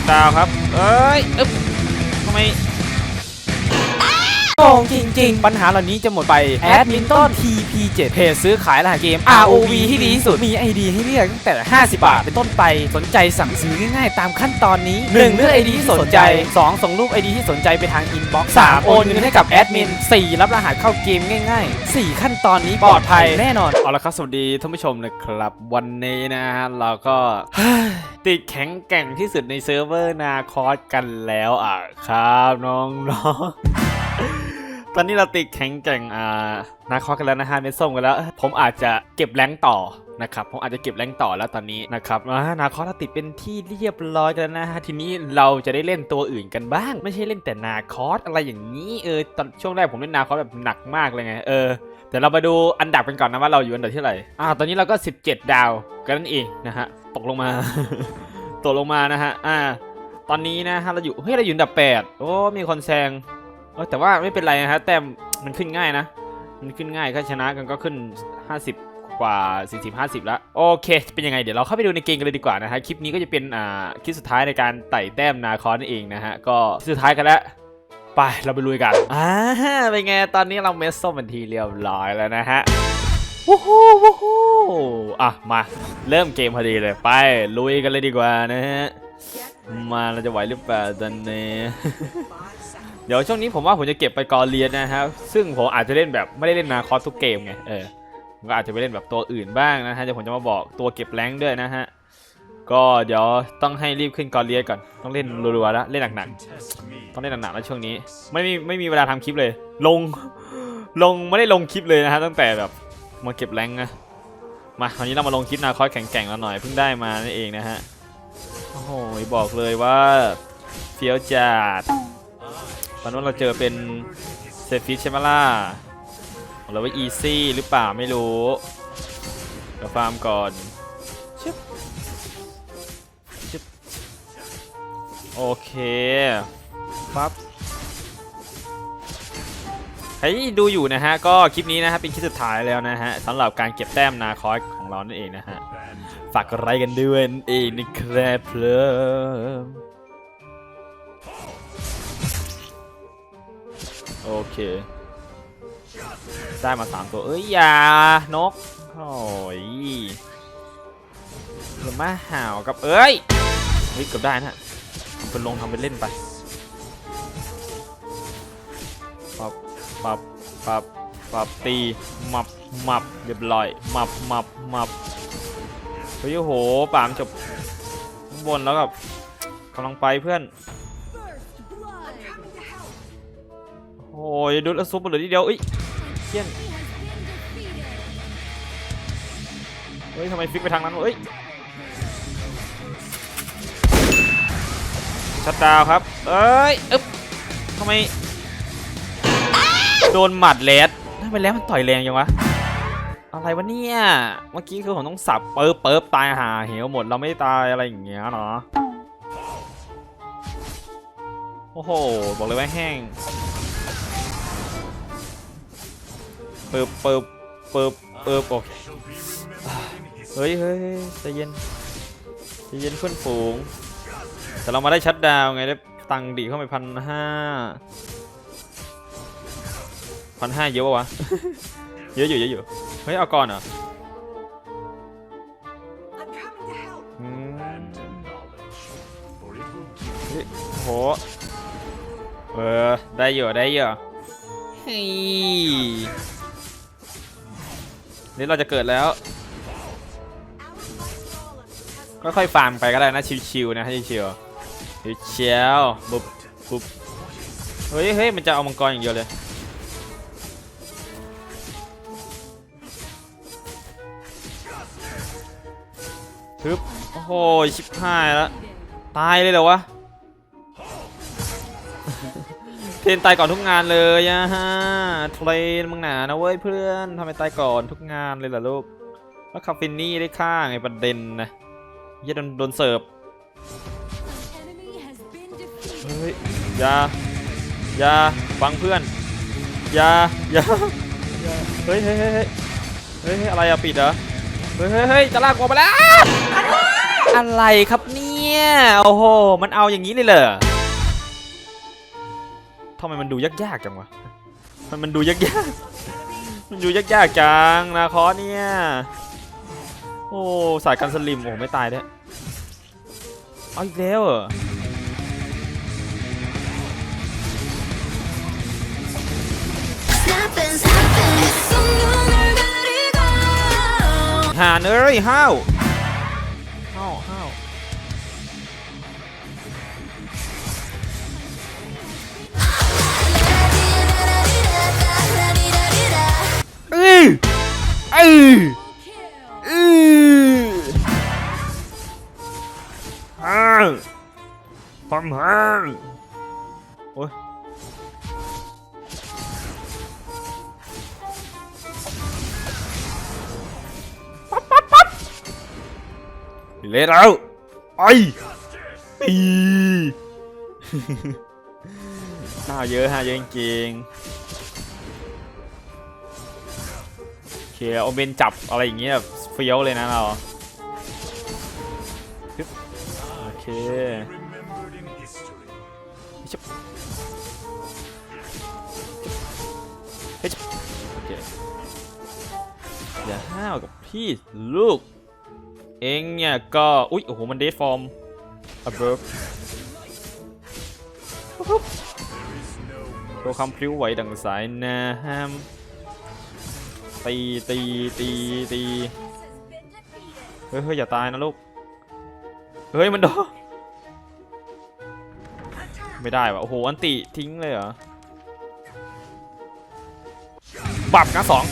ดดาวน์ครับ เอ้ย อึ๊บ จริง ๆ ปัญหาเหล่านี้จะหมดไปแอดมินต้น TP7 เพจซื้อขายรหัสเกม ROV ที่ดีที่สุด มีไอดีให้เลือกตั้งแต่ 50 บาทเป็นต้นไป สนใจสั่งซื้อง่ายๆ ตามขั้นตอนนี้ 1. เลือกไอดีที่สนใจ 2. ส่งรูปไอดีที่สนใจไปทางอินบ็อกซ์ 3. โอนเงินให้กับแอดมิน 4. รับรหัสเข้าเกมง่าย ๆ 4 ขั้นตอนนี้ปลอดภัยแน่นอนเอาละครับสวัสดีท่านผู้ชมนะครับ วันนี้นะฮะเราก็ติดแข็งแกร่งที่สุดในเซิร์ฟเวอร์นาคอสกันแล้วอะครับน้องๆ ตอนนี้เราติดแข็งแกร่งอ่านาคอกันแล้วนะฮะเมส้มกันแล้ว ผมอาจจะเก็บแรงต่อนะครับผมอาจจะเก็บแรงต่อแล้วตอนนี้นะครับนาคอเราติดเป็นที่เรียบร้อยกันแล้วนะฮะทีนี้เราจะได้เล่นตัวอื่นกันบ้าง ไม่ใช่เล่นแต่นาคอสอะไรอย่างนี้เออตอนช่วงแรกผมเล่นนาคอสแบบหนักมากเลยไงเออเดี๋ยวเรามาดูอันดับกันก่อนนะว่าเราอยู่อันดับที่เท่าไหร่อ่าตอนนี้เราก็ 17 ดาวกันนั่นเองนะฮะตกลงมาตกลงมานะฮะอ่าตอนนี้นะฮะเราอยู่เฮ้ยเราอยู่อันดับ 8 โอ้มีคนแซง เออแต่ว่าไม่เป็นไรนะฮะแต้มมันขึ้นง่ายนะ มันขึ้นง่ายถ้าชนะกันก็ขึ้น 50 กว่า 40 50แล้วโอเคเป็นยังไงเดี๋ยวเราเข้าไปดูในเกมกันเลยดีกว่านะฮะคลิปนี้ก็จะเป็นอ่าคลิปสุดท้ายในการไต่แต้มนาคอนเองนะฮะก็สุดท้ายกันแล้วไปเราไปลุยกันอ่าเป็นไงตอนนี้เราเมสส้มเป็นทีเรียบร้อยแล้วนะฮะวู้ฮู้วู้ฮู้อะมาเริ่มเกมพอดีเลยไปลุยกันเลยดีกว่านะฮะมาเราจะไหวหรือเปล่าตอนนี้ ดี๋ยวช่วงนี้ผมว่าผมจะเก็บไปกอเรียนนะครับ ซึ่งผมอาจจะเล่นแบบไม่ได้เล่นนาคอสทุกเกมไง เออผมก็อาจจะไปเล่นแบบตัวอื่นบ้างนะฮะ เดี๋ยวผมจะมาบอกตัวเก็บแรงด้วยนะฮะ ก็เดี๋ยวต้องให้รีบขึ้นกอเรียนก่อน ต้องเล่นรัวๆแล้วเล่นหนักๆ ต้องเล่นหนักๆแล้วช่วงนี้ ไม่มีไม่มีเวลาทำคลิปเลย ลง ลงไม่ได้ลงคลิปเลยนะฮะตั้งแต่แบบมาเก็บแรงนะ มาคราวนี้เรามาลงคลิปนาคอสแข่งๆแล้วหน่อยเพิ่งได้มานั่นเองนะฮะ โอ้โหบอกเลยว่าเฟี้ยวจัด ตอนนั้นเราเจอเป็นเซฟิชใช่ไหมล่ะหรือว่าอีซี่หรือเปล่าไม่รู้เดี๋ยวฟาร์มก่อนชึบชึบโอเคปั๊บใครที่ดูอยู่นะฮะ ก็คลิปนี้นะฮะเป็นคลิปสุดท้ายแล้วนะฮะสำหรับการเก็บแต้มนาคอสของเรานั่นเองนะฮะ ฝากกดไลค์กันด้วยนั่นเองนะครับ โอเค ได้มาสามตัว เอ้ยอย่านก โอ้ยอย่ามาห่าวกับเอ้ย เฮ้ยเกือบได้นะทำเป็นลงทำเป็นเล่นไปปับปับปับปับตีมับมับเรียบร้อยมับมับมับเฮ้ยโหปามจบข้างบนแล้วกับกำลังไปเพื่อน โอ้ยดูแล้วซุปมันเหลือทีเดียวเอ้ยเชี่ยนเฮ้ยทำไมฟิกไปทางนั้นวะเอ้ยชัดดาวครับเอ้ยอึ๊บทำไมโดนหมัดแลดทำไมแล้วมันต่อยแรงจังวะอะไรวะเนี่ยเมื่อกี้คือผมต้องสับเปิบเปิบตายหาเหวหมดเราไม่ตายอะไรอย่างเงี้ยเนาะโอ้โห บอกเลยว่าแห้ง ปิบเปิบเปิบเปิบโอเคเฮ้ยเฮ้ยใจเย็นใจเย็นเพื่อนฝูง แต่เรามาได้ชัดดาวไงได้ตังค์ดีเข้าไปพันห้าพันห้าเยอะปะวะ เยอะอยู่เยอะอยู่เฮ้ยเอาก่อนเหรออืมโหเออได้อยู่ได้อยู่เฮ้ย นี่เราจะเกิดแล้ว ค่อยๆฟาร์มไปก็ได้นะชิวๆนะให้ชิวๆเชียวๆบุบบุบเฮ้ยเฮ้ยมันจะเอามังกรอย่างเดียวเลยทึบโอ้โหชิบหายแล้วตายเลยเหรอวะ เทรนตายก่อนทุกงานเลยอะฮะเทรนมึงหนานะเว้ยเพื่อนทำไมตายก่อนทุกงานเลยล่ะลูกแล้วคาฟินนี่ได้ฆ่าไงประเด็นนะเหี้ยโดนโดนเสิร์ฟเฮ้ยอยาอย่าฟังเพื่อนอย่าอย่าอย่าเฮ้ยเฮ้ยเฮ้ยเฮ้ยเฮ้ยเฮ้ยอะไรอะปิดเหรอเฮ้ยเฮ้ยเฮ้ยจะลากกูออกมาแล้วอ้าอะไรครับเนี่ยโอ้โหมันเอาอย่างนี้เลยเหรอ ทำไมมันดูยากๆจังวะ มันมันดูยากๆ มันดูยากๆจังนะคอเนี่ย โอ้สายการสลิมโอ้ไม่ตายด้วยเอาอีกแล้วเหรอหานเอ้ยห้าว อ้ยเอ้ยเอ้ยห้าวความห้าวโอ้ยเละแล้วไอ้อีห้าเยอะห้าเยอะจริงๆ เคโอเมนจับอะไรอย่างเงี้ยแบบเฟี้ยวเลยนะเราโอเคชิบเฮ้ยชิบโอเคอย่าห้าวกับพี่ลูก เองเนี่ยก็อุ๊ยโอ้โหมันเดทฟอร์ม above ตัวคำพลิ้วไหวดังสายน้ำ ตีตีตีตีเฮ้ยเฮ้ยอย่าตายนะลูก เฮ้ยมันโดนไม่ได้วะโอ้โหอันติทิ้งเลยเหรอบับนะสอง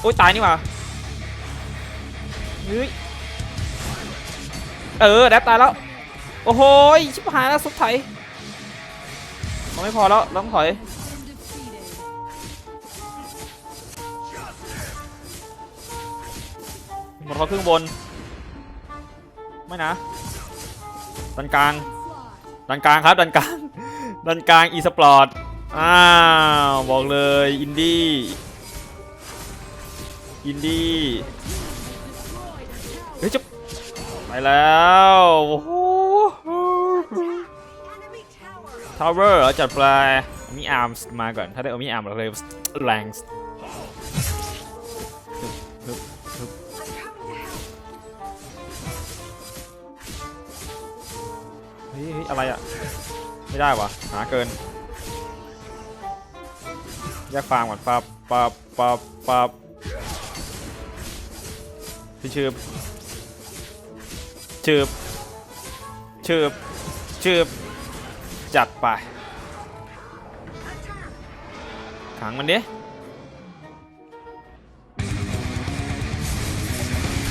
โอ้ยตายนี่วะเฮ้ยเออแดบตายแล้ว โอ้โหชิบหายแล้วสุดท้าย ไม่พอแล้วต้องถอยหมดเขาครึ่งบน ไม่นะดันกลางดันกลางครับดันกลางดันกลางอีสปอร์ตอ้าวบอกเลยอินดี้อินดี้เฮ้ยจะไปแล้วโอ้โห ทาวเวอร์เหรอจัดปลายมีอาร์มมาก่อน ถ้าได้เอามีอาร์มเราเลยแรงส์เฮ้ยอะไรอะ ไม่ได้วะหาเกินแยกฟาร์มก่อนปับปับปับปับชืบชืบชืบชืบ จัดไป ขังมันดิ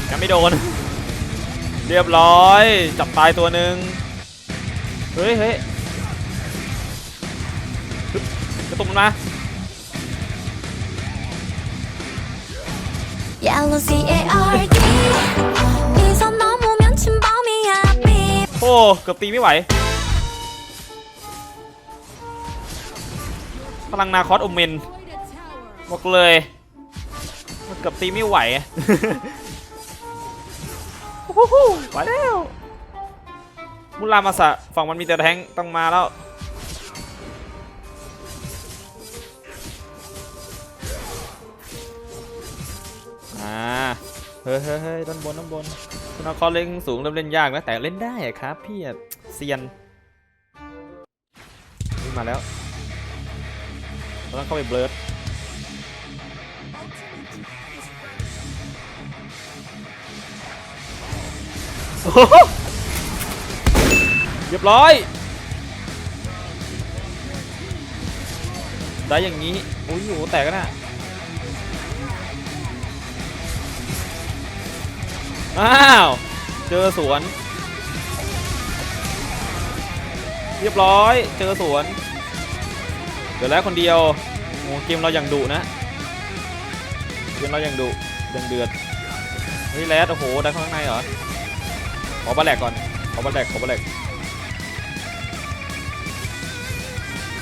ยังไม่โดน เรียบร้อย จับตายตัวหนึ่งเฮ้ยเฮ้ยกระตุกมันมา Yellow C A R D โอ้เกือบตีไม่ไหว พลังนาคอสโอเมนบอกเลยมันเกือบตีไม่ไหวโอ้โหไหวแล้วมุรามาสะฝั่งมันมีแต่แทงค์ต้องมาแล้วอ่าเฮ้ยเฮ้ยเฮ้ยด้านบนด้านบนคุณเอาคอเล่นสูงเริ่มเล่นยากนะแต่เล่นได้อะครับพี่อะเซียนนี่มาแล้ว เราต้องเข้าไปเบิร์ดโอ้โหเรียบร้อย ได้อย่างนี้อุ้ยโหแตกกันนะอ้าว เจอสวน เรียบร้อย เจอสวน เดี๋ยวแล้วคนเดียวโอ้เกมเราอย่างดุนะเกมเราอย่างดุยังเดือดเฮ้ยแรดโอ้โหได้ข้างในเหรอขอบาแหลกก่อนขอบัลแลกขอบัลแลก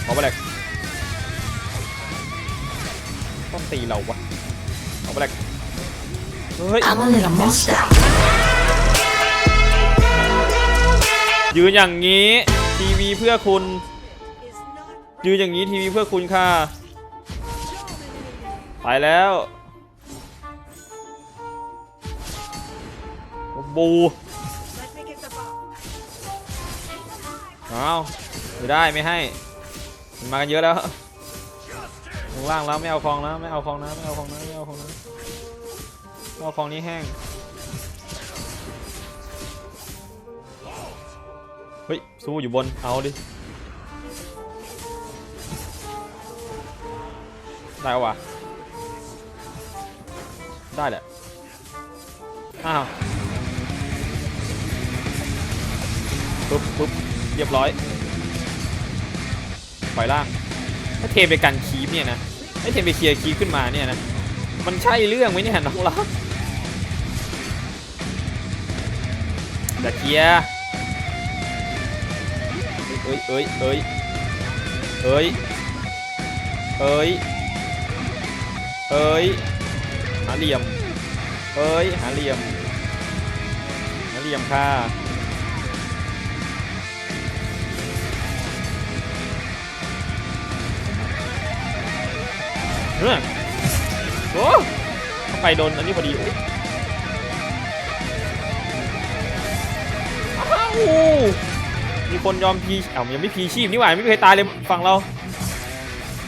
ขอบัลแลกต้องตีเราวะขอบัลแลกเฮ้ย I'm a little monster ยืนอย่างนี้ทีวีเพื่อคุณ ยืนอย่างนี้ทีวีเพื่อคุณค่ะ ไปแล้วบูเอาไม่ได้ไม่ให้ มันมากันเยอะแล้วลงล่างแล้วไม่เอาคลองนะไม่เอาคลองนะไม่เอาคลองนะไม่เอาคลองนะไม่เอาคลองนี้แห้ง เฮ้ยสู้อยู่บนเอาดิ ได้วะได้แหละ อ้าวปุ๊บปุ๊บเรียบร้อยปล่อยล่าง ถ้าเทไปกันคีบเนี่ยนะให้เทไปเคลียร์คีบขึ้นมาเนี่ยนะ มันใช่เรื่องไหมเนี่ยน้องรักแต่เคียร์เอ้ยเอ้ยเอ้ยเอ้ยเอ้ย เอ้ยหาเหลี่ยม เอ้ยหาเหลี่ยมหาเหลี่ยมค่ะเฮ้ยโอ้เข้าไปโดนอันนี้พอดีอ้าวมีคนยอมพีเอ้ายังไม่พีชีพนี่หว่าไม่เคยตายเลยฝั่งเรา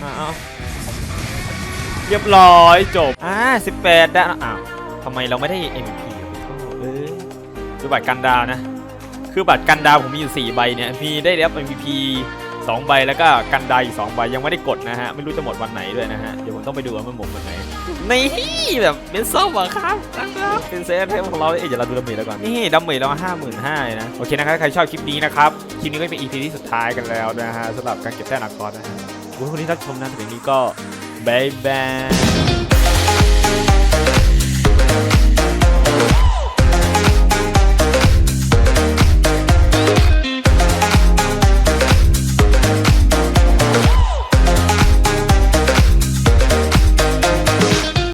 อ้าว เรียบร้อยจบ อ่า18 ได้แล้วอ้าวทำไมเราไม่ได้ MVP อะเออคือบัตรกันดาวนะ คือบัตรกันดาวผมมีอยู่ 4 ใบเนี่ย มีได้รับ MVP 2 ใบแล้วก็กันดาวอีก 2 ใบยังไม่ได้กดนะฮะ ไม่รู้จะหมดวันไหนด้วยนะฮะ เดี๋ยวผมต้องไปดูว่ามันหมดวันไหนนี่แบบเป็นส้มเหรอครับนะครับ เป็นเซตเทมของเราเอ๊ะเดี๋ยวเราดูดาเมจแล้วก่อนนี่ดาเมจเราห้าหมื่นห้านะโอเคนะครับใครชอบคลิปนี้นะครับคลิปนี้ก็เป็น EP ที่สุดท้ายกันแล้วนะฮะสำหรับการเก็บแต้มนักกอล์ฟนะฮะวันนี้รับชมนะถึงนี้ก็ บายบาย